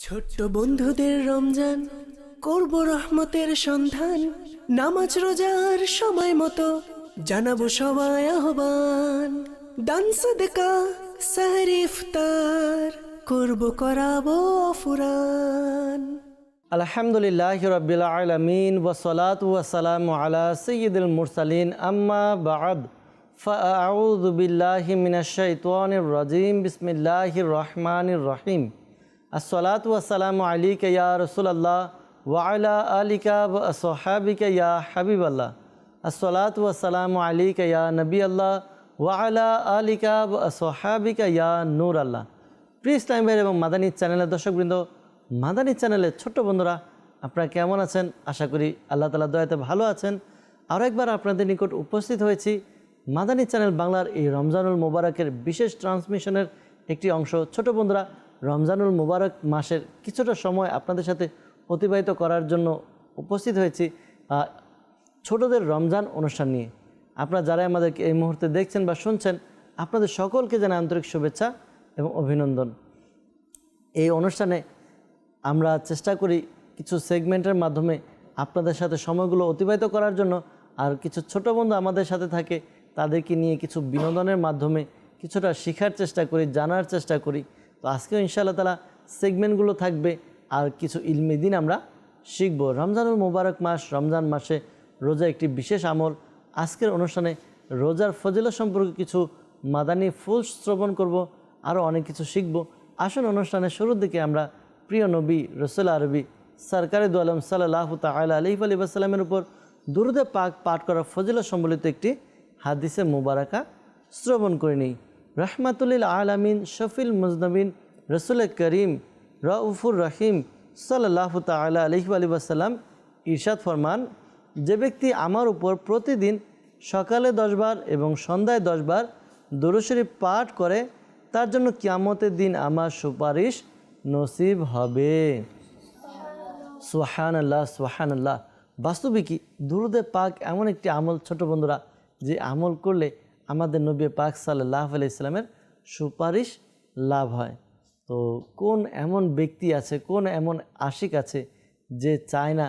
ছোট্ট বন্ধুদের রমজান করব রহমতের সন্ধান নামাজ রোজার সময় মতো জানাবো সবাই আহ্বান দান সদকা সাহরি ইফতার করব করাবো ফুরান আলহামদুলিল্লাহ রবিল আলমিন ওসলাত ওয়াসালাম আলা সৈয়দুল মুরসালিন আম্মা বাদ فأعوذ بالله من الشيطان الرجيم بسم الله الرحمن الرحيم আসসালাত ওয়াসালাম আলিকা ইয়া রসুল্লাহ ওয়াইলা আলিকা ওসহাবিকা ইয়া হাবিব আল্লাহ আসসালাত ওয়াসালাম আলিকা ইয়া নবী আল্লাহ ওয়াইলা আলিকা ওসহাবিকা ইয়া নূর আল্লাহ প্রিয় ইসলাম এবং মাদানী চ্যানেলের দর্শকবৃন্দ, মাদানী চ্যানেলের ছোট্ট বন্ধুরা, আপনারা কেমন আছেন? আশা করি আল্লাহ তালা দয়াতে ভালো আছেন। আরও একবার আপনাদের নিকট উপস্থিত হয়েছি মাদানী চ্যানেল বাংলার এই রমজানুল মোবারকের বিশেষ ট্রান্সমিশনের একটি অংশ। ছোট বন্ধুরা রমজানুল মোবারক মাসের কিছুটা সময় আপনাদের সাথে অতিবাহিত করার জন্য উপস্থিত হয়েছি। ছোটদের রমজান অনুষ্ঠান নিয়ে। আপনারা যারা আমাদেরকে এই মুহূর্তে দেখছেন বা শুনছেন, আপনাদের সকলকে যেন আন্তরিক শুভেচ্ছা এবং অভিনন্দন। এই অনুষ্ঠানে আমরা চেষ্টা করি কিছু সেগমেন্টের মাধ্যমে আপনাদের সাথে সময়গুলো অতিবাহিত করার জন্য আর কিছু ছোট বন্ধু আমাদের সাথে থাকে, তাদেরকে নিয়ে কিছু বিনোদনের মাধ্যমে কিছুটা শেখার চেষ্টা করি, জানার চেষ্টা করি। তো আজকেও ইনশাআল্লাহ তালা সেগমেন্টগুলো থাকবে আর কিছু ইলমি দিন আমরা শিখব। রমজানুল মোবারক মাস, রমজান মাসে রোজা একটি বিশেষ আমল। আজকের অনুষ্ঠানে রোজার ফজিলত সম্পর্কে কিছু মাদানী ফুল শ্রবণ করব, আরও অনেক কিছু শিখব। আসুন অনুষ্ঠানের শুরুর দিকে আমরা প্রিয় নবী রসুল আরবি সরকারি আলম সাল্লাহ তাল আলহি আলী আসসালামের উপর দুরুদে পাক পাঠ করা ফজিলত সম্বলিত একটি হাদিসে মুবারাকা শ্রবণ করে নিই। রহমাতুল্লিল আলামিন শফিল মুজনবিন, রসুল করিম রউফুর রহিম সাল্লাহ তালা আলহি আলী আসাল্লাম ইরশাদ ফরমান, যে ব্যক্তি আমার উপর প্রতিদিন সকালে দশবার এবং সন্ধ্যায় দশবার দরুশরীফ পাঠ করে, তার জন্য কিয়ামতের দিন আমার সুপারিশ নসিব হবে। সোহান আল্লাহ সোহান আল্লাহ বাস্তবিকই দুরুদে পাক এমন একটি আমল, ছোট বন্ধুরা, যে আমল করলে আমাদের নবী পাক সাল্লাহ আলি ইসলামের সুপারিশ লাভ হয়। তো কোন এমন ব্যক্তি আছে, কোন এমন আশিক আছে যে চায় না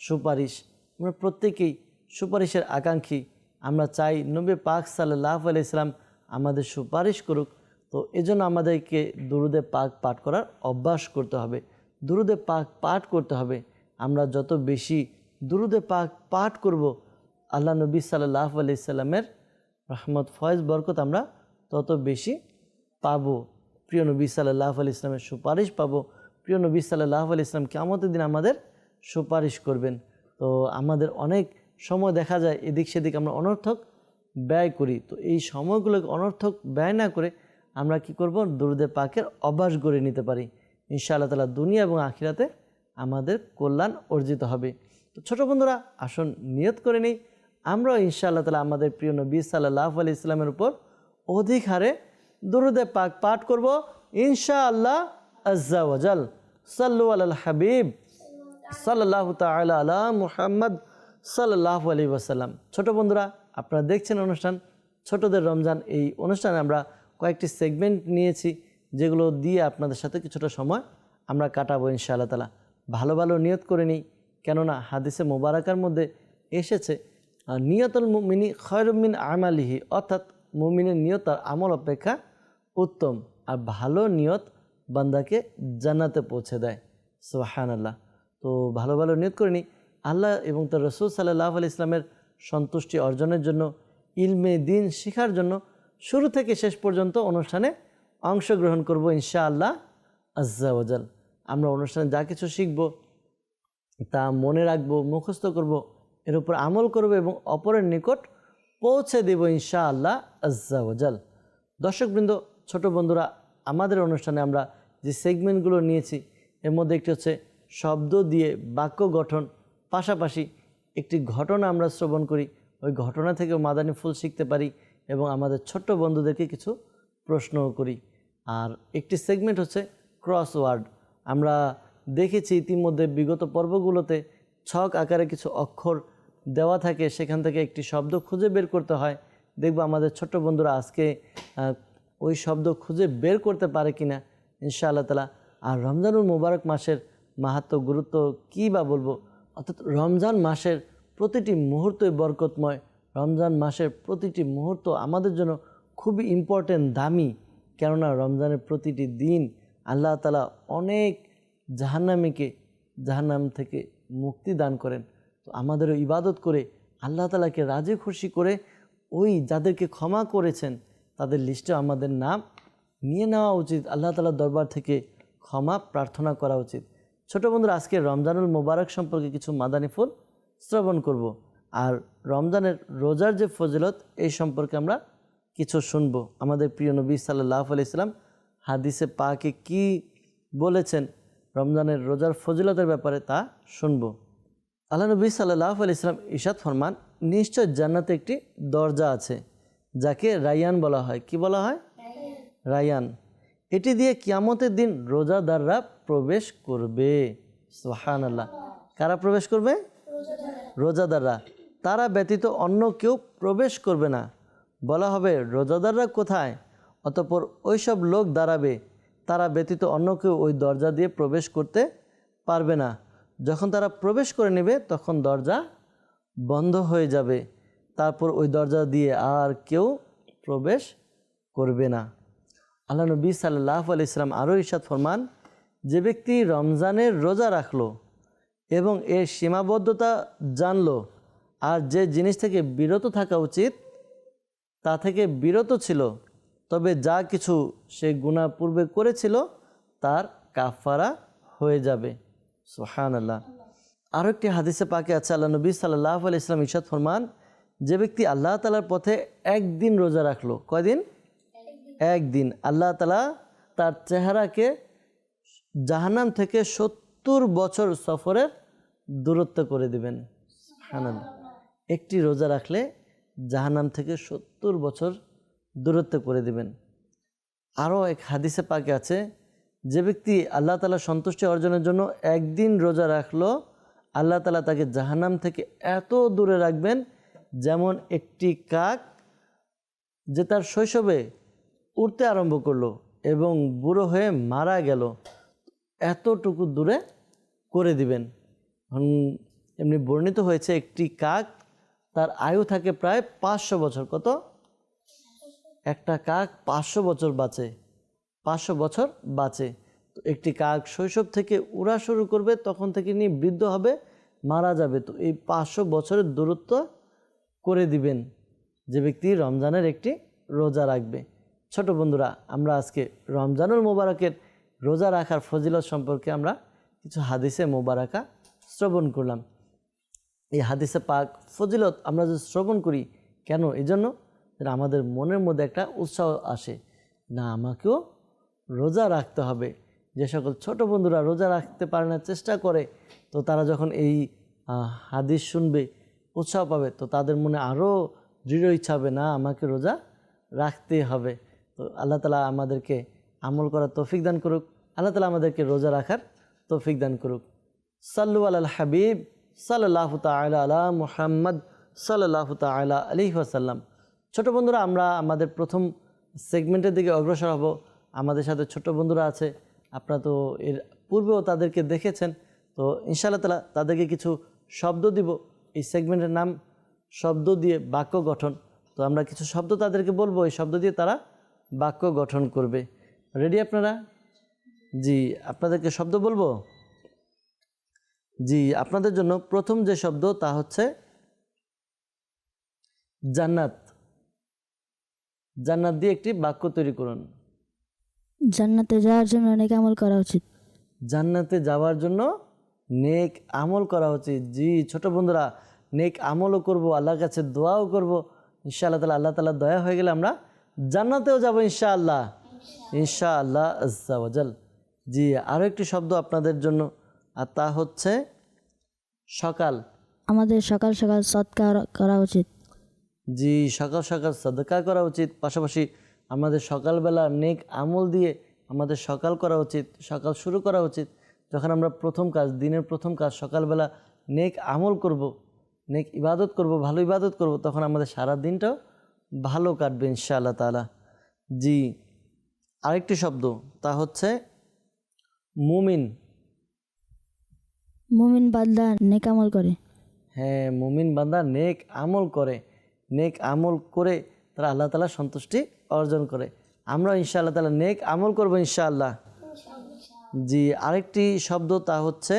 সুপারিশ? আমরা প্রত্যেকেই সুপারিশের আকাঙ্ক্ষী। আমরা চাই নবী পাক সাল্লাহ আলি ইসলাম আমাদের সুপারিশ করুক। তো এজন্য আমাদেরকে দুরুদে পাক পাঠ করার অভ্যাস করতে হবে। দুরুদে পাক পাঠ করতে হবে। আমরা যত বেশি দুরুদে পাক পাঠ করব, আল্লাহ নবী সাল্লাহ আলি সাল্লামের রহমত, ফয়েজ, বরকত আমরা তত বেশি পাবো। প্রিয় নবী সাল্লাহ আলি ইসলামের সুপারিশ পাবো। প্রিয় নবী সাল্লাহ আলি ইসলাম কেমতের দিন আমাদের সুপারিশ করবেন। তো আমাদের অনেক সময় দেখা যায়, এদিক সেদিক আমরা অনর্থক ব্যয় করি। তো এই সময়গুলোকে অনর্থক ব্যয় না করে আমরা কি করব? দুরুদে পাকের অভ্যাস গড়ে নিতে পারি। ইনশাআল্লাহ তালা দুনিয়া এবং আখিরাতে আমাদের কল্যাণ অর্জিত হবে। তো ছোটো বন্ধুরা, আসুন নিয়ত করে নিই। আমরাও ইনশাআল্লাহ তালা আমাদের প্রিয় নবী সাল্লাহ আলি ইসলামের উপর অধিক হারে দুরুদে পাক পাঠ করব ইনশাআল্লাহ আজ্জা ওয়াজাল সাল্লু আল হাবিব। সাল্লাহ তালা মুহাম্মদ সাল্লাহ আলী ওয়াসাল্লাম। ছোটো বন্ধুরা, আপনারা দেখছেন অনুষ্ঠান ছোটদের রমজান। এই অনুষ্ঠানে আমরা কয়েকটি সেগমেন্ট নিয়েছি, যেগুলো দিয়ে আপনাদের সাথে কিছুটা সময় আমরা কাটাবো ইনশাআল্লাহ তালা ভালো ভালো নিয়ত করে নিই, কেননা হাদিসে মোবারকার মধ্যে এসেছে আহ, নিয়তুল মুমিনী খয়রুমিন আমালিহি অর্থাৎ মুমিনের নিয়ত আর আমল অপেক্ষা উত্তম। আর ভালো নিয়ত বান্দাকে জান্নাতে পৌঁছে দেয়। সোহান আল্লাহ তো ভালো ভালো নিয়ত করে নিই। আল্লাহ এবং তার রসুল সাল্লাহ আলি ইসলামের সন্তুষ্টি অর্জনের জন্য ইলমে দিন শেখার জন্য শুরু থেকে শেষ পর্যন্ত অনুষ্ঠানে অংশগ্রহণ করব ইনশাআল্লাহ আজ্জাওয়াজাল আমরা অনুষ্ঠানে যা কিছু শিখব তা মনে রাখব মুখস্থ করব। এর উপর আমল করব এবং অপরের নিকট পৌঁছে দেব ইনশা ইনশাআল্লাহ আজ্জাওয়াজাল দর্শকবৃন্দ ছোট বন্ধুরা, আমাদের অনুষ্ঠানে আমরা যে সেগমেন্টগুলো নিয়েছি, এর মধ্যে একটি হচ্ছে শব্দ দিয়ে বাক্য গঠন। পাশাপাশি একটি ঘটনা আমরা শ্রবণ করি। ওই ঘটনা থেকেও মাদানী ফুল শিখতে পারি এবং আমাদের ছোট্ট বন্ধুদেরকে কিছু প্রশ্নও করি। আর একটি সেগমেন্ট হচ্ছে ক্রস ওয়ার্ড আমরা দেখেছি ইতিমধ্যে বিগত পর্বগুলোতে ছক আকারে কিছু অক্ষর দেওয়া থাকে, সেখান থেকে একটি শব্দ খুঁজে বের করতে হয়। দেখব আমাদের ছোট্ট বন্ধুরা আজকে ওই শব্দ খুঁজে বের করতে পারে কিনা। ইনশাআল্লাহ তালা আর রমজানুল মোবারক মাসের মাহাত্ম, গুরুত্ব কী বা বলব? অর্থাৎ রমজান মাসের প্রতিটি মুহূর্তই বরকতময়। রমজান মাসের প্রতিটি মুহূর্ত আমাদের জন্য খুবই ইম্পর্টেন্ট দামি। কেননা রমজানের প্রতিটি দিন আল্লাহ তালা অনেক জাহান্নামীকে জাহান্নাম থেকে মুক্তি দান করেন। তো আমাদেরও ইবাদত করে আল্লাহ তালাকে রাজি খুশি করে ওই যাদেরকে ক্ষমা করেছেন, তাদের লিস্টে আমাদের নাম নিয়ে নেওয়া উচিত। আল্লাহ তালার দরবার থেকে ক্ষমা প্রার্থনা করা উচিত। ছোট বন্ধুরা, আজকে রমজানুল মোবারক সম্পর্কে কিছু মাদানী ফুল শ্রবণ করব। আর রমজানের রোজার যে ফজিলত, এই সম্পর্কে আমরা কিছু শুনব। আমাদের প্রিয় নবী সাল্লাহ আলাইসাল্লাম হাদিসে পাকে কি বলেছেন, রমজানের রোজার ফজিলতের ব্যাপারে তা শুনব। আল্লাহ নবী সাল্লাহ আলি ইসলাম ইশাদ ফরমান, নিশ্চয় জান্নাতে একটি দরজা আছে, যাকে রায়ান বলা হয়। কি বলা হয়? রায়ান। এটি দিয়ে কিয়ামতের দিন রোজাদাররা প্রবেশ করবে। সোহান আল্লাহ কারা প্রবেশ করবে? রোজাদাররা। তারা ব্যতীত অন্য কেউ প্রবেশ করবে না। বলা হবে, রোজাদাররা কোথায়? অতপর ওইসব লোক দাঁড়াবে। তারা ব্যতীত অন্য কেউ ওই দরজা দিয়ে প্রবেশ করতে পারবে না। যখন তারা প্রবেশ করে নেবে, তখন দরজা বন্ধ হয়ে যাবে। তারপর ওই দরজা দিয়ে আর কেউ প্রবেশ করবে না। আল্লাহ নবী সাল্লাহ আলি ইসলাম আরও ইসাদ ফরমান, যে ব্যক্তি রমজানের রোজা রাখল এবং এর সীমাবদ্ধতা জানলো আর যে জিনিস থেকে বিরত থাকা উচিত তা থেকে বিরত ছিল, তবে যা কিছু সে গুণা পূর্বে করেছিল তার কাফারা হয়ে যাবে। সোহান আল্লাহ আরও একটি হাদিসে পাকে আছে, আল্লাহ নবী সাল্লাহ আলি ইসলাম ইশাদ ফরমান, যে ব্যক্তি আল্লাহ তালার পথে একদিন রোজা রাখল, কয়দিন? একদিন। আল্লাহ তালা তার চেহারাকে জাহান্নাম থেকে সত্তর বছর সফরের দূরত্ব করে দিবেন। হানান একটি রোজা রাখলে জাহান্নাম থেকে সত্তর বছর দূরত্ব করে দিবেন। আরও এক হাদিসে পাকে আছে যে ব্যক্তি আল্লাহ তালা সন্তুষ্টি অর্জনের জন্য একদিন রোজা রাখল, আল্লাহ তালা তাকে জাহান্নাম থেকে এত দূরে রাখবেন যেমন একটি কাক যে তার শৈশবে উঠতে আরম্ভ করল এবং বুড়ো হয়ে মারা গেল, এতটুকু দূরে করে দিবেন। এমনি বর্ণিত হয়েছে একটি কাক, তার আয়ু থাকে প্রায় পাঁচশো বছর। কত? একটা কাক পাঁচশো বছর বাঁচে। পাঁচশো বছর বাঁচে। তো একটি কাক শৈশব থেকে উড়া শুরু করবে, তখন থেকে নিয়ে বৃদ্ধ হবে, মারা যাবে। তো এই পাঁচশো বছরের দূরত্ব করে দিবেন। যে ব্যক্তি রমজানের একটি রোজা রাখবে। ছোট বন্ধুরা, আমরা আজকে রমজানুল মোবারকের রোজা রাখার ফজিলত সম্পর্কে আমরা কিছু হাদিসে মোবারকা শ্রবণ করলাম। এই হাদিসে পাক ফজিলত আমরা যদি শ্রবণ করি, কেন? এই জন্য আমাদের মনের মধ্যে একটা উৎসাহ আসে। না, আমাকেও রোজা রাখতে হবে। যে সকল ছোট বন্ধুরা রোজা রাখতে পারে না, চেষ্টা করে, তো তারা যখন এই হাদিস শুনবে, উৎসাহ পাবে, তো তাদের মনে আরও দৃঢ় ইচ্ছা হবে, না, আমাকে রোজা রাখতে হবে। তো আল্লাহ তালা আমাদেরকে আমল করার তৌফিক দান করুক। আল্লাহ তালা আমাদেরকে রোজা রাখার তৌফিক দান করুক। সাল্লু আল হাবিব সাল্লাহ তালা আলা মুহাম্মদ সাল্লাহ তালা আলি ওয়াসাল্লাম। ছোটো বন্ধুরা, আমরা আমাদের প্রথম সেগমেন্টের দিকে অগ্রসর হব। আমাদের সাথে ছোট বন্ধুরা আছে, আপনারা তো এর পূর্বেও তাদেরকে দেখেছেন, তো ইনশাআল্লাহ তালা তাদেরকে কিছু শব্দ দিব। এই সেগমেন্টের নাম শব্দ দিয়ে বাক্য গঠন। তো আমরা কিছু শব্দ তাদেরকে বলব, এই শব্দ দিয়ে তারা বাক্য গঠন করবে। রেডি আপনারা? জি, আপনাদেরকে শব্দ বলব? জি, আপনাদের জন্য প্রথম যে শব্দ তা হচ্ছে জান্নাত। জান্নাত দিয়ে একটি বাক্য তৈরি করুন। জান্নাতে যাওয়ার জন্য অনেক আমল করা উচিত। জান্নাতে যাওয়ার জন্য নেক আমল করা উচিত। জি ছোট বন্ধুরা নেক আমলও করব আল্লাহর কাছে দোয়াও করব। ইনশাআল্লাহ তালা আল্লাহ তালা দয়া হয়ে গেলে আমরা জান্নাতেও যাব ইনশাআল্লাহ। ইনশাআল্লাহ। আজ্জাওয়াজাল জি আরও একটি শব্দ আপনাদের জন্য আর তা হচ্ছে সকাল। আমাদের সকাল সকাল সৎকার করা উচিত। জি সকাল সকাল সদকা করা উচিত। পাশাপাশি আমাদের সকালবেলা নেক আমল দিয়ে আমাদের সকাল করা উচিত সকাল শুরু করা উচিত। যখন আমরা প্রথম কাজ দিনের প্রথম কাজ সকালবেলা নেক আমল করব নেক ইবাদত করব ভালো ইবাদত করব তখন আমাদের সারা দিনটাও ভালো কাটবে ইনশাআল্লাহ তালা জি আরেকটি শব্দ তা হচ্ছে মুমিন। মুমিন বান্দা নেক আমল করে। হ্যাঁ মুমিন বান্দা নেক আমল করে। নেক আমল করে তারা আল্লাহ তালা সন্তুষ্টি অর্জন করে। আমরা ইনশাআল্লাহ তালা নেক আমল করব ইনশাআল্লাহ। জি আরেকটি শব্দ তা হচ্ছে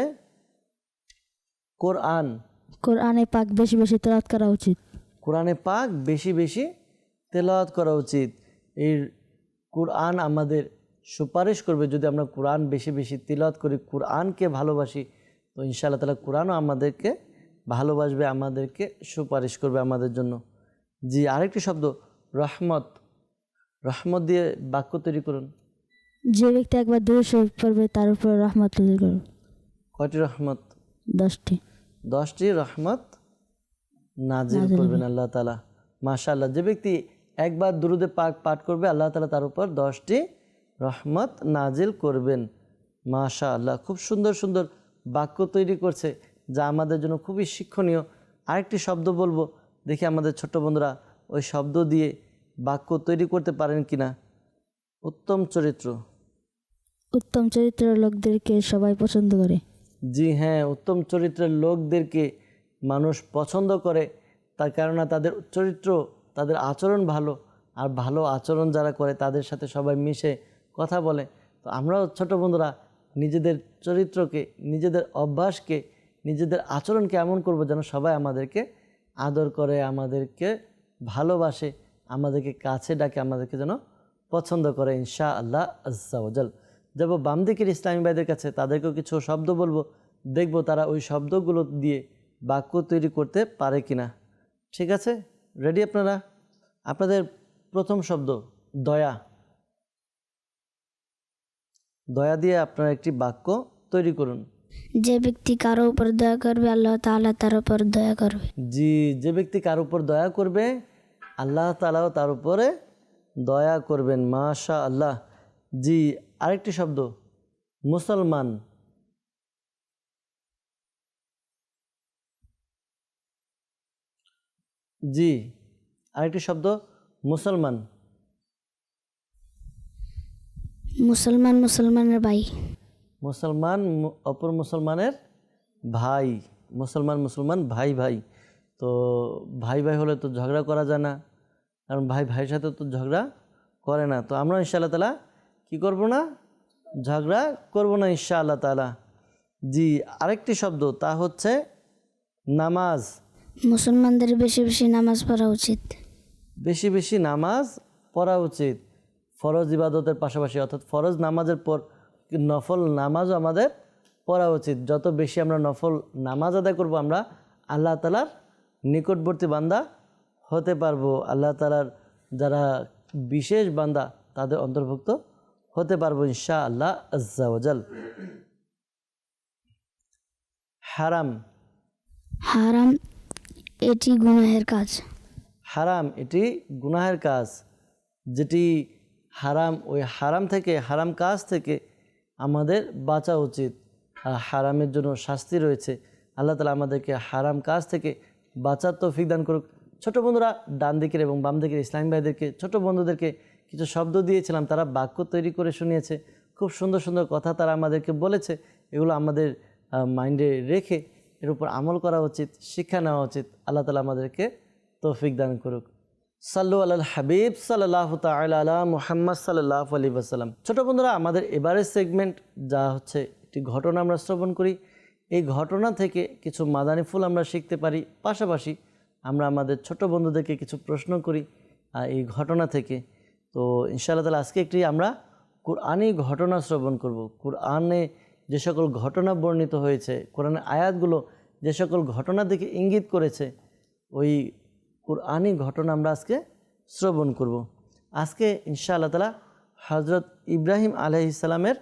কোরআন। কোরআনে পাক বেশি বেশি তেলাওয়াত করা উচিত। কোরআনে পাক বেশি বেশি তেলাওয়াত করা উচিত। এই কোরআন আমাদের সুপারিশ করবে। যদি আমরা কোরআন বেশি বেশি তিলাওয়াত করি কোরআনকে ভালোবাসি তো ইনশাআল্লাহ তালা কোরআনও আমাদেরকে ভালোবাসবে আমাদেরকে সুপারিশ করবে আমাদের জন্য। জি আরেকটি শব্দ রহমত। রহমত দিয়ে বাক্য তৈরি করুন। যে ব্যক্তি একবার দূরে শরীফ পড়বে তার উপর রহমত নাযিল করবে কয়টি রহমত? দশটি। দশটি রহমত নাজিল করবেন আল্লাহ তালা মাশাআল্লাহ যে ব্যক্তি একবার দুরুদে পাক পাঠ করবে আল্লাহ তালা তার উপর দশটি রহমত নাজিল করবেন। মাশা আল্লাহ খুব সুন্দর সুন্দর বাক্য তৈরি করছে যা আমাদের জন্য খুবই শিক্ষণীয়। আরেকটি শব্দ বলব দেখি আমাদের ছোট্ট বন্ধুরা ওই শব্দ দিয়ে বাক্য তৈরি করতে পারেন কিনা? উত্তম চরিত্র। উত্তম চরিত্রের লোকদেরকে সবাই পছন্দ করে। জি হ্যাঁ উত্তম চরিত্রের লোকদেরকে মানুষ পছন্দ করে। তার কেননা তাদের চরিত্র তাদের আচরণ ভালো। আর ভালো আচরণ যারা করে তাদের সাথে সবাই মিশে কথা বলে। তো আমরাও ছোট বন্ধুরা নিজেদের চরিত্রকে নিজেদের অভ্যাসকে নিজেদের আচরণকে এমন করব যেন সবাই আমাদেরকে আদর করে আমাদেরকে ভালোবাসে। আমাদেরকে কাছে ডাকে আমাদেরকে যেন পছন্দ করে ইনশা আল্লাহ আজ্জাওজাল যাব বাম দিকের ইসলামী ভাইদের কাছে তাদেরকেও কিছু শব্দ বলব। দেখব তারা ওই শব্দগুলো দিয়ে বাক্য তৈরি করতে পারে কিনা। ঠিক আছে? রেডি আপনারা? আপনাদের প্রথম শব্দ দয়া। দয়া দিয়ে আপনারা একটি বাক্য তৈরি করুন। যে ব্যক্তি কারও উপর দয়া করবে আল্লাহ তাআলা তার উপর দয়া করবে। জি যে ব্যক্তি কারও উপর দয়া করবে আল্লাহ তালাও তার উপরে দয়া করবেন মাশা আল্লাহ জি আরেকটি শব্দ মুসলমান। জি আরেকটি শব্দ মুসলমান। মুসলমান মুসলমানের ভাই। মুসলমান অপর মুসলমানের ভাই। মুসলমান মুসলমান ভাই ভাই। তো ভাই ভাই হলে তো ঝগড়া করা যায় না। কারণ ভাই ভাইয়ের সাথে তো ঝগড়া করে না। তো আমরা ইনশা আল্লাহ তালা কী করব না? ঝগড়া করব না ইনশা আল্লাহ তালা জি আরেকটি শব্দ তা হচ্ছে নামাজ। মুসলমানদের বেশি বেশি নামাজ পড়া উচিত। বেশি বেশি নামাজ পড়া উচিত। ফরজ ইবাদতের পাশাপাশি অর্থাৎ ফরজ নামাজের পর নফল নামাজও আমাদের পড়া উচিত। যত বেশি আমরা নফল নামাজ আদায় করব আমরা আল্লাহ তালার নিকটবর্তী বান্দা হতে পারব। আল্লাহ তালার যারা বিশেষ বান্দা তাদের অন্তর্ভুক্ত হতে পারব ইনশা আল্লাহ আজ্জাওজাল হারাম। হারাম এটি গুনাহের কাজ। হারাম এটি গুনাহের কাজ। যেটি হারাম ওই হারাম থেকে হারাম কাজ থেকে আমাদের বাঁচা উচিত। আর হারামের জন্য শাস্তি রয়েছে। আল্লাহ তালা আমাদেরকে হারাম কাজ থেকে বাঁচার তৌফিক দান করুক। ছোট বন্ধুরা, ডান দিকের এবং বাম দিকের ইসলাম ভাইদেরকে, ছোট বন্ধুদেরকে কিছু শব্দ দিয়েছিলাম, তারা বাক্য তৈরি করে শুনিয়েছে। খুব সুন্দর সুন্দর কথা তারা আমাদেরকে বলেছে। এগুলো আমাদের মাইন্ডে রেখে এর উপর আমল করা উচিত, শিক্ষা নেওয়া উচিত। আল্লাহ তালা আমাদেরকে তৌফিক দান করুক। সাল্লু আল হাবিব সাল্লাহ তাল আলা মুহাম্মদ সাল্লাহ আলী ওসাল্লাম ছোটো বন্ধুরা, আমাদের এবারের সেগমেন্ট যা হচ্ছে, একটি ঘটনা আমরা শ্রবণ করি। এই ঘটনা থেকে কিছু মাদানি ফুল আমরা শিখতে পারি। পাশাপাশি আমরা আমাদের ছোট বন্ধুদেরকে কিছু প্রশ্ন করি এই ঘটনা থেকে। তো ইনশাআল্লাহ তালা আজকে একটি আমরা কোরআনই ঘটনা শ্রবণ করব। কোরআনে যে সকল ঘটনা বর্ণিত হয়েছে, কোরআনের আয়াতগুলো যে সকল ঘটনা দিকে ইঙ্গিত করেছে, ওই কোরআনই ঘটনা আমরা আজকে শ্রবণ করব। আজকে ইনশাআল্লাহ তালা হজরত ইব্রাহিম আলহিসাল্লামের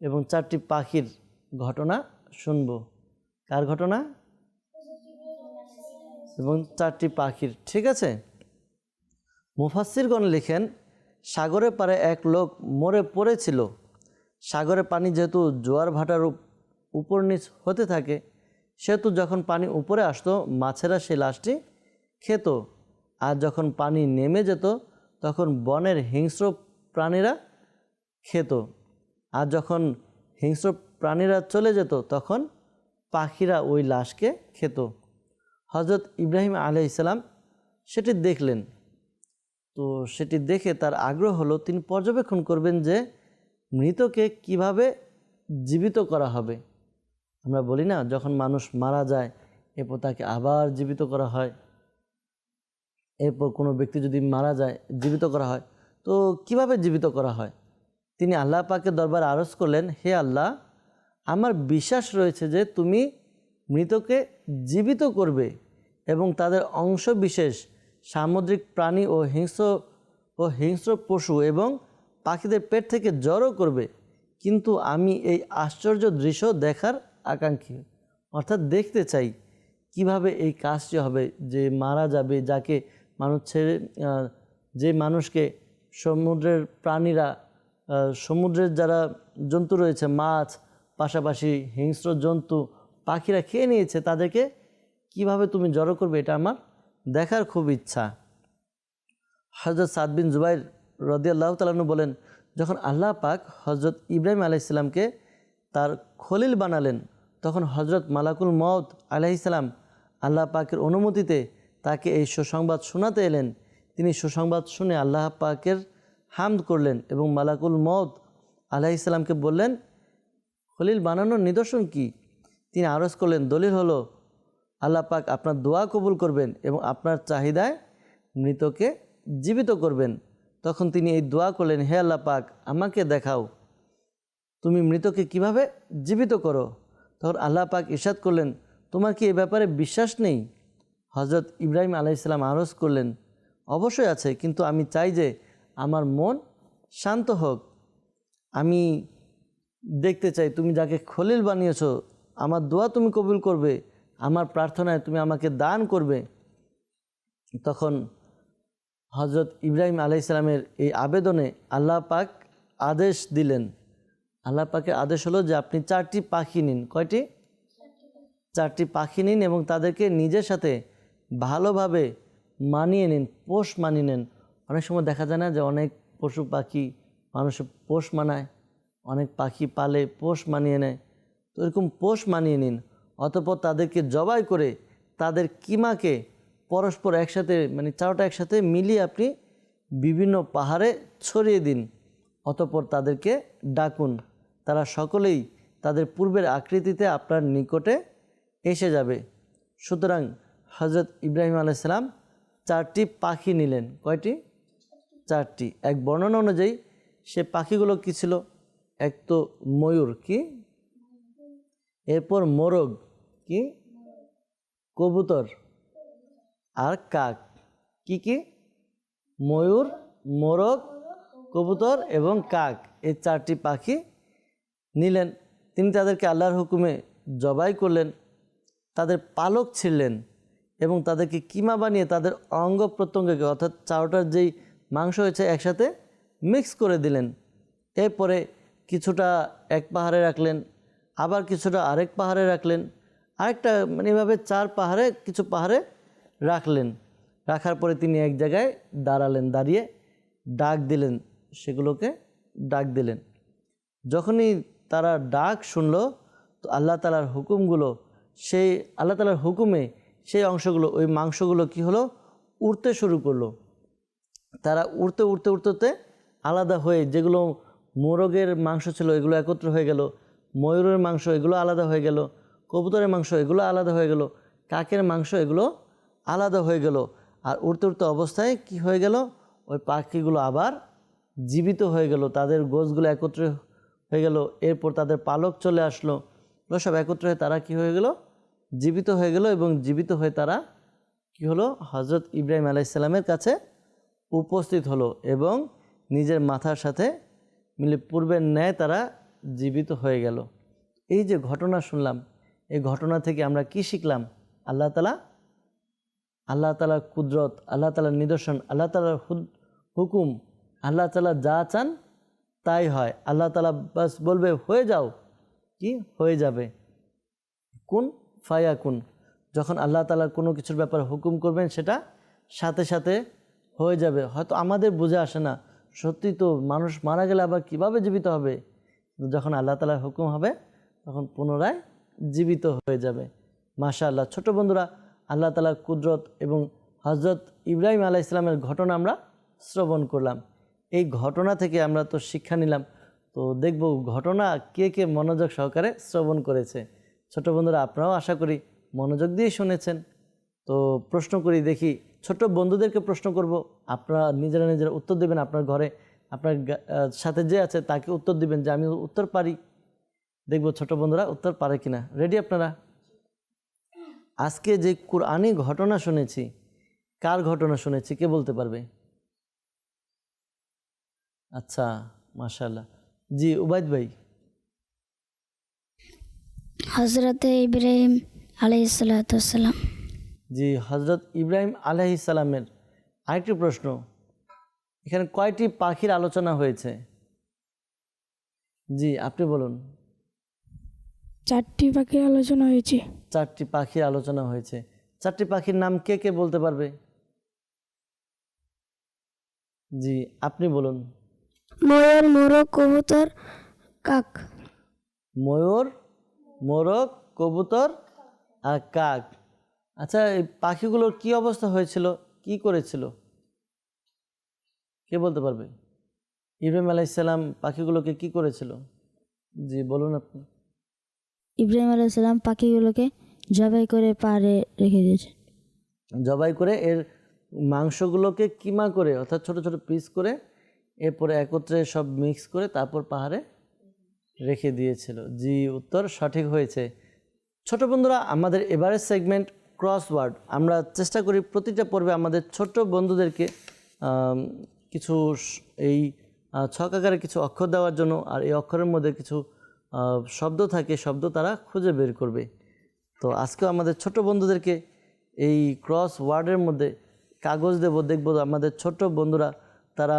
এবং চারটি পাখির ঘটনা শুনব। কার ঘটনা? এবং চারটি পাখির, ঠিক আছে? মুফাসিরগণ লেখেন সাগরের পারে এক লোক মরে পড়েছিল। সাগরে পানি যেহেতু জোয়ার ভাটার উপর নিচ হতে থাকে, সেহেতু যখন পানি উপরে আসতো, মাছেরা সেই লাশটি খেত। আর যখন পানি নেমে যেত, তখন বনের হিংস্র প্রাণীরা খেত। আর যখন হিংস্র প্রাণীরা চলে যেত, তখন পাখিরা ওই লাশকে খেত। হজরত ইব্রাহিম আলাই ইসলাম সেটি দেখলেন। তো সেটি দেখে তার আগ্রহ হলো, তিনি পর্যবেক্ষণ করবেন যে মৃতকে কীভাবে জীবিত করা হবে। আমরা বলি না, যখন মানুষ মারা যায়, এরপর তাকে আবার জীবিত করা হয়। এরপর কোনো ব্যক্তি যদি মারা যায়, জীবিত করা হয়। তো কীভাবে জীবিত করা হয়? তিনি আল্লাহ পাকে দরবার আরজ করলেন, হে আল্লাহ আমার বিশ্বাস রয়েছে যে তুমি মৃতকে জীবিত করবে এবং তাদের অংশ বিশেষ সামুদ্রিক প্রাণী ও হিংস্র ও হিংস্র পশু এবং পাখিদের পেট থেকে জড়ো করবে। কিন্তু আমি এই আশ্চর্য দৃশ্য দেখার আকাঙ্ক্ষী। অর্থাৎ দেখতে চাই কীভাবে এই কাজটি হবে, যে মারা যাবে, যাকে মানুষ ছেড়ে যে মানুষকে সমুদ্রের প্রাণীরা সমুদ্রের যারা জন্তু রয়েছে, মাছ পাশাপাশি হিংস্র জন্তু পাখিরা খেয়ে নিয়েছে, তাদেরকে কীভাবে তুমি জড়ো করবে এটা আমার দেখার খুব ইচ্ছা। হজরত সাদ বিন জুবাইর রদিয়াল্লাহ তালানু বলেন, যখন আল্লাহ পাক হজরত ইব্রাহিম আলাইসাল্লামকে তার খলিল বানালেন, তখন হজরত মালাকুল মৌত আলাইসাল্লাম আল্লাহ পাকের অনুমতিতে তাকে এই সুসংবাদ শোনাতে এলেন। তিনি সুসংবাদ শুনে আল্লাহ পাকের হামদ করলেন এবং মালাকুল মৌত আলাইসাল্লামকে বললেন খলিল বানানোর নিদর্শন কি? তিনি আরজ করলেন, দলিল হলো, আল্লাহ পাক আপনার দোয়া কবুল করবেন এবং আপনার চাহিদায় মৃতকে জীবিত করবেন। তখন তিনি এই দোয়া করলেন, হে আল্লাহ পাক, আমাকে দেখাও, তুমি মৃতকে কীভাবে জীবিত করো? তখন আল্লাহ পাক ইরশাদ করলেন, তোমার কি এ ব্যাপারে বিশ্বাস নেই? হজরত ইব্রাহিম আলাইসাল্লাম আরজ করলেন, অবশ্যই আছে, কিন্তু আমি চাই যে আমার মন শান্ত হোক। আমি দেখতে চাই, তুমি যাকে খলিল বানিয়েছ, আমার দোয়া তুমি কবুল করবে, আমার প্রার্থনায় তুমি আমাকে দান করবে। তখন হজরত ইব্রাহিম আলাইসালামের এই আবেদনে আল্লাহ পাক আদেশ দিলেন। আল্লাহ পাকের আদেশ হলো যে আপনি চারটি পাখি নিন। কয়টি? চারটি পাখি নিন এবং তাদেরকে নিজের সাথে ভালোভাবে মানিয়ে নিন, পোষ মানিয়ে নেন। অনেক সময় দেখা যায় না যে অনেক পশু পাখি মানুষের পোষ মানায়। অনেক পাখি পালে পোষ মানিয়ে নেয়। তো এরকম পোষ মানিয়ে নিন, অতপর তাদেরকে জবাই করে তাদের কিমাকে পরস্পর একসাথে মানে চারোটা একসাথে মিলিয়ে আপনি বিভিন্ন পাহাড়ে ছড়িয়ে দিন। অতপর তাদেরকে ডাকুন। তারা সকলেই তাদের পূর্বের আকৃতিতে আপনার নিকটে এসে যাবে। সুতরাং হজরত ইব্রাহিম আলাইসালাম চারটি পাখি নিলেন। কয়টি? চারটি। এক বর্ণনা অনুযায়ী সে পাখিগুলো কী ছিল? এক তো ময়ূর কি? এরপর মোরগ কি? কবুতর। আর কাক কি কি? ময়ূর, মোরগ, কবুতর এবং কাক এই চারটি পাখি নিলেন। তিনি তাদেরকে আল্লাহর হুকুমে জবাই করলেন, তাদের পালক ছিঁড়লেন এবং তাদেরকে কিমা বানিয়ে তাদের অঙ্গ প্রত্যঙ্গকে অর্থাৎ চারোটার যেই মাংস হয়েছে একসাথে মিক্স করে দিলেন। এরপরে কিছুটা এক পাহাড়ে রাখলেন, আবার কিছুটা আরেক পাহাড়ে রাখলেন, আরেকটা মানে এভাবে চার পাহাড়ে কিছু পাহাড়ে রাখলেন। রাখার পরে তিনি এক জায়গায় দাঁড়ালেন, দাঁড়িয়ে ডাক দিলেন, সেগুলোকে ডাক দিলেন। যখনই তারা ডাক শুনল, তো আল্লাহ তালার হুকুমগুলো, সেই আল্লাহ তালার হুকুমে সেই অংশগুলো, ওই মাংসগুলো কি হলো? উড়তে শুরু করল। তারা উড়তে উড়তে উড়তে আলাদা হয়ে যেগুলো মোরগের মাংস ছিল, এগুলো একত্র হয়ে গেল। ময়ূরের মাংস, এগুলো আলাদা হয়ে গেল। কবুতরের মাংস, এগুলো আলাদা হয়ে গেল। কাকের মাংস, এগুলো আলাদা হয়ে গেল। আর উড়তে উড়তে অবস্থায় কি হয়ে গেল? ওই পাখিগুলো আবার জীবিত হয়ে গেল। তাদের গোছগুলো একত্রে হয়ে গেল। এরপর তাদের পালক চলে আসলো। এগুলো সব একত্র হয়ে তারা কি হয়ে গেল? জীবিত হয়ে গেল এবং জীবিত হয়ে তারা কি হলো? হজরত ইব্রাহিম আলাইসাল্লামের কাছে উপস্থিত হলো এবং নিজের মাথার সাথে মিলে পূর্বের ন্যায় তারা জীবিত হয়ে গেল। এই যে ঘটনা শুনলাম, এই ঘটনা থেকে আমরা কি শিখলাম? আল্লাহ তালা আল্লাহ তালার কুদরত, আল্লাহ তালার নিদর্শন, আল্লাহ তালার হুকুম, আল্লাহ তালা যা চান তাই হয়। আল্লাহ তালা বাস বলবে, হয়ে যাও। কি? হয়ে যাবে। কোন? ফায়া কোন। যখন আল্লাহ তালা কোনো কিছুর ব্যাপারে হুকুম করবেন, সেটা সাথে সাথে হয়ে যাবে। হয়তো আমাদের বুঝে আসে না। সত্যি তো মানুষ মারা গেলে আবার কীভাবে জীবিত হবে? যখন আল্লাহ তালার হুকুম হবে, তখন পুনরায় জীবিত হয়ে যাবে। মাশা আল্লাহ ছোট বন্ধুরা, আল্লাহ তালার কুদরত এবং হজরত ইব্রাহিম আলাহ ইসলামের ঘটনা আমরা শ্রবণ করলাম। এই ঘটনা থেকে আমরা তো শিক্ষা নিলাম। তো দেখব ঘটনা কে কে মনোযোগ সহকারে শ্রবণ করেছে। ছোট বন্ধুরা, আপনারাও আশা করি মনোযোগ দিয়ে শুনেছেন। তো প্রশ্ন করি, দেখি ছোট বন্ধুদেরকে প্রশ্ন করব, আপনারা নিজেরা নিজেরা উত্তর দেবেন আপনার ঘরে, আপনার সাথে যে আছে তাকে উত্তর দিবেন যে আমি উত্তর পারি। দেখব ছোট বন্ধুরা উত্তর পারে কিনা। রেডি আপনারা? আজকে যে কোরআনি ঘটনা শুনেছি, কার ঘটনা শুনেছি কে বলতে পারবে? আচ্ছা মাশাল্লাহ জি, উবায়দ ভাই। হজরতে ইব্রাহিম আলাইসালাম জি হজরত ইব্রাহিম আলাহি সালামের আরেকটি প্রশ্ন। এখানে কয়টি পাখির আলোচনা হয়েছে? জি আপনি বলুন। চারটি পাখির আলোচনা হয়েছে। চারটি পাখির আলোচনা হয়েছে। চারটি পাখির নাম কে কে বলতে পারবে? জি আপনি বলুন। ময়ূর মোরক কবুতর কাক। ময়ূর মোরক কবুতর আর কাক। আচ্ছা এই পাখিগুলোর কি অবস্থা হয়েছিল? কি করেছিল? কে বলতে পারবে? ইব্রাহিম আলাইসাল্লাম পাখিগুলোকে কি করেছিল? জি বলুন আপনি। ইব্রাহিম আলাইসাল্লাম পাখিগুলোকে জবাই করে পাড়ে রেখে দিয়েছে। জবাই করে এর মাংসগুলোকে কিমা করে অর্থাৎ ছোট ছোট পিস করে এরপরে একত্রে সব মিক্স করে তারপর পাহাড়ে রেখে দিয়েছিল। জি উত্তর সঠিক হয়েছে। ছোট বন্ধুরা আমাদের এবারের সেগমেন্ট ক্রসওয়ার্ড আমরা চেষ্টা করি প্রতিটা পর্বে আমাদের ছোট বন্ধুদেরকে কিছু এই ছক আকারে কিছু অক্ষর দেওয়ার জন্য আর এই অক্ষরের মধ্যে কিছু শব্দ থাকে, শব্দ তারা খুঁজে বের করবে। তো আজকেও আমাদের ছোট বন্ধুদেরকে এই ক্রস ওয়ার্ডের মধ্যে কাগজ দেব, দেখব আমাদের ছোট বন্ধুরা তারা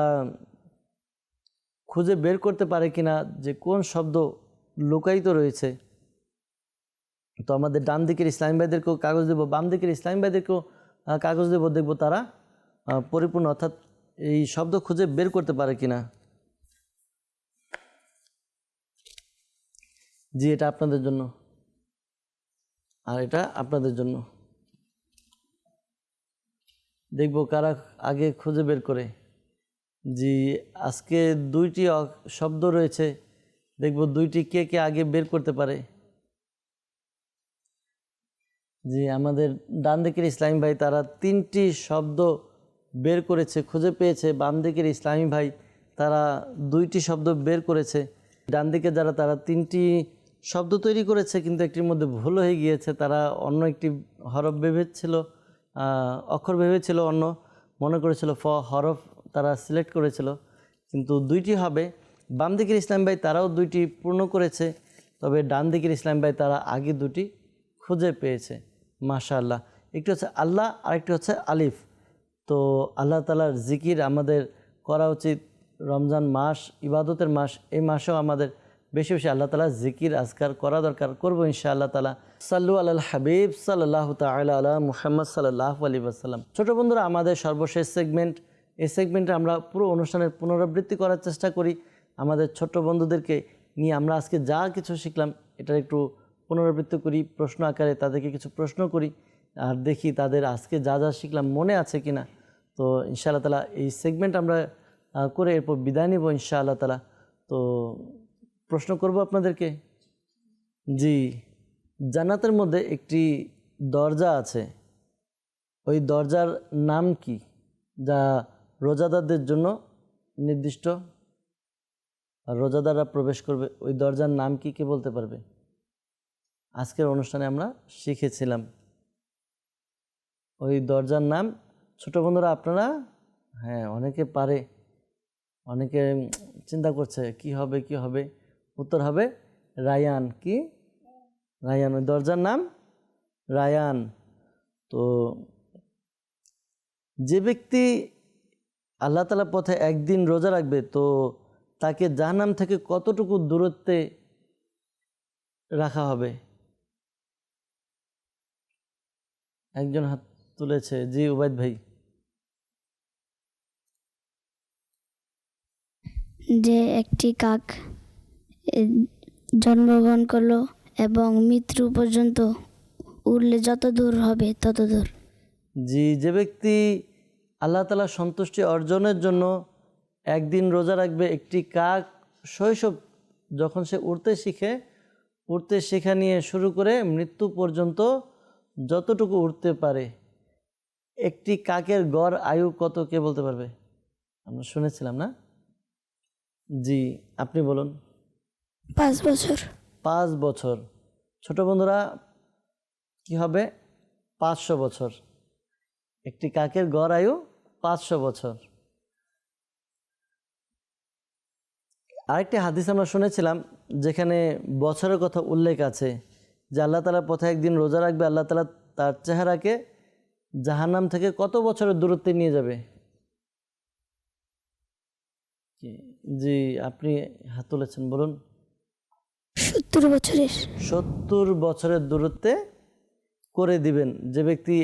খুঁজে বের করতে পারে কিনা, যে কোন শব্দ লুকায়িত রয়েছে। তো আমাদের ডান দিকের ইসলাম ভাইদেরকেও কাগজ দেবো, বাম দিকের ইসলাম ভাইদেরকেও কাগজ দেবো, দেখব তারা পরিপূর্ণ, অর্থাৎ এই শব্দ খুঁজে বের করতে পারে কিনা। জি, এটা আপনাদের জন্য। আর এটা আপনাদের জন্য। দেখব কারা আগে খুঁজে বের করে। জি, আজকে দুইটি শব্দ রয়েছে। দেখব দুইটি কে কে আগে বের করতে পারে। জি আমাদের ডান দিকের ইসলামী ভাই, তারা তিনটি শব্দ বের করেছে, খুঁজে পেয়েছে। বাম দিকের ইসলামী ভাই, তারা দুইটি শব্দ বের করেছে। ডান দিকে যারা, তারা তিনটি শব্দ তৈরি করেছে, কিন্তু একটির মধ্যে ভুল হয়ে গিয়েছে। তারা অন্য একটি হরফ ভেবেছিল অক্ষর ভেবেছিল অন্য মনে করেছিল ফ হরফ তারা সিলেক্ট করেছিল, কিন্তু দুইটি হবে। বাম দিকের ইসলাম ভাই, তারাও দুইটি পূর্ণ করেছে, তবে ডান দিকের ইসলাম ভাই, তারা আগে দুটি খুঁজে পেয়েছে। মাশা আল্লাহ একটি হচ্ছে আল্লাহ, আরেকটি হচ্ছে আলিফ। তো আল্লাহ তালার জিকির আমাদের করা উচিত রমজান মাস, ইবাদতের মাস। এই মাসেও আমাদের বেশি বেশি আল্লাহ তালা জিকির আজকার করা দরকার। করব ইনশা আল্লাহ তালা সাল্লু আল্লাহ হাবিব সাল্লাহ তালা আলা মুহাম্মদ সাল্লাহ আলী আসাল্লাম ছোটো বন্ধুরা, আমাদের সর্বশেষ সেগমেন্ট। এই সেগমেন্টে আমরা পুরো অনুষ্ঠানের পুনরাবৃত্তি করার চেষ্টা করি। আমাদের ছোট্ট বন্ধুদেরকে নিয়ে আমরা আজকে যা কিছু শিখলাম, এটার একটু পুনরাবৃত্তি করি, প্রশ্ন আকারে তাদেরকে কিছু প্রশ্ন করি আর দেখি তাদের আজকে যা যা শিখলাম মনে আছে কিনা। তো ইনশাআল্লাহ তালা এই সেগমেন্ট আমরা করে এরপর বিদায় নিব ইনশাআল্লাহ তালা তো প্রশ্ন করব আপনাদেরকে। জি, জান্নাতের মধ্যে একটি দরজা আছে। ওই দরজার নাম কি? যা রোজাদারদের জন্য নির্দিষ্ট। রোজাদাররা প্রবেশ করবে, ওই দরজার নাম কি, কে বলতে পারবে? আজকের অনুষ্ঠানে আমরা শিখেছিলাম। ওই দরজার নাম, ছোট বন্ধুরা আপনারা হ্যাঁ অনেকে পারে, অনেকে চিন্তা করছে, কি হবে কি হবে? উত্তর হবে, রায়ান, কি? রায়ান, ওই দরজার নাম, রায়ান। তো যে ব্যক্তি আল্লাহ তালা পথে একদিন রোজা রাখবে, তো তাকে জাহান্নাম থেকে কতটুকু দূরত্বে রাখা হবে? একজন হাত তুলেছে। জি উবায়দ ভাই। যে একটি কাক জন্মগ্রহণ করল এবং মৃত্যু পর্যন্ত উড়লে যত দূর হবে তত দূর। জি যে ব্যক্তি আল্লাহ তালা সন্তুষ্টি অর্জনের জন্য একদিন রোজা রাখবে একটি কাক শৈশব যখন সে উড়তে শিখে উড়তে শেখা নিয়ে শুরু করে মৃত্যু পর্যন্ত যতটুকু উঠতে পারে একটি কাকের গড় আয়ু কত কে বলতে পারবে? আমরা শুনেছিলাম না? জি আপনি বলুন। পাঁচ বছর। পাঁচ বছর। ছোট বন্ধুরা কি হবে? পাঁচশো বছর। একটি কাকের গড় আয়ু পাঁচশো বছর। আরেকটি হাদিস আমরা শুনেছিলাম যেখানে বছরের কথা উল্লেখ আছে। যে আল্লাহ তালার পথে একদিন রোজা রাখবে আল্লাহ তালা তার চেহারাকে জাহান্নাম থেকে কত বছরের দূরত্বে নিয়ে যাবে? জি আপনি হাত তুলেছেন বলুন। সত্তর বছরের। সত্তর বছরের দূরত্বে করে দিবেন। যে ব্যক্তি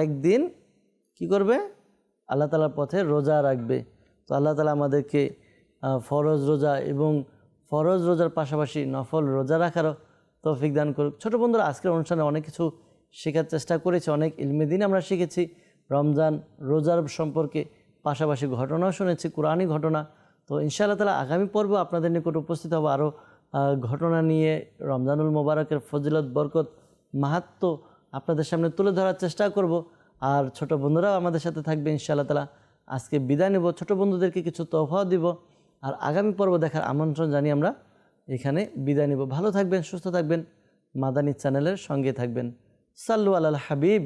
একদিন কি করবে? আল্লাহ তালার পথে রোজা রাখবে। তো আল্লাহ তালা আমাদেরকে ফরজ রোজা এবং ফরজ রোজার পাশাপাশি নফল রোজা রাখারও তৌফিক দান করুক। ছোটো বন্ধুরা, আজকের অনুষ্ঠানে অনেক কিছু শেখার চেষ্টা করেছি, অনেক ইলমে দিন আমরা শিখেছি। রমজান রোজার সম্পর্কে পাশাপাশি ঘটনাও শুনেছি, কোরআনই ঘটনা। তো ইনশাআল্লাহ তালা আগামী পর্ব আপনাদের নিকট উপস্থিত হব আরও ঘটনা নিয়ে, রমজানুল মোবারকের ফজিলত, বরকত, মাহাত্ম আপনাদের সামনে তুলে ধরার চেষ্টা করব। আর ছোট বন্ধুরাও আমাদের সাথে থাকবে ইনশাআল্লাহ তালা আজকে বিদায় নেব, ছোট বন্ধুদেরকে কিছু তোফাও দিব। আর আগামী পর্ব দেখার আমন্ত্রণ জানিয়ে আমরা এখানে বিদায় নেব। ভালো থাকবেন, সুস্থ থাকবেন। মাদানী চ্যানেলের সঙ্গে থাকবেন। সাল্লু আল হাবিব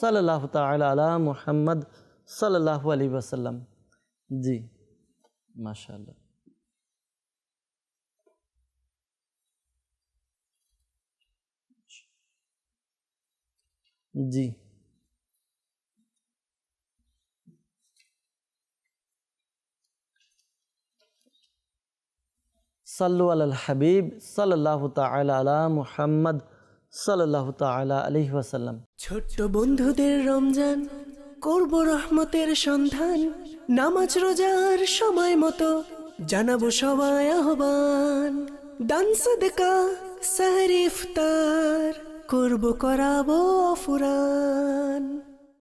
সাল্লাহ তাল আলা মুহাম্মদ সাল্লাহ আলী ওয়াসাল্লাম। জি, মাশাআল্লাহ। জি। সাল্লু আল হাবিব সাল্লাহ আলা মুহাম্মদ সাল্লাহ তালা আলহি ওয়াসাল্লাম। ছোট্ট বন্ধুদের রমজান, করব রহমতের সন্ধান, নামাজ রোজার সময় মতো জানাব সবাই আহ্বান। দান সদকা সাহরি ইফতার, করব করাবো অফুরান।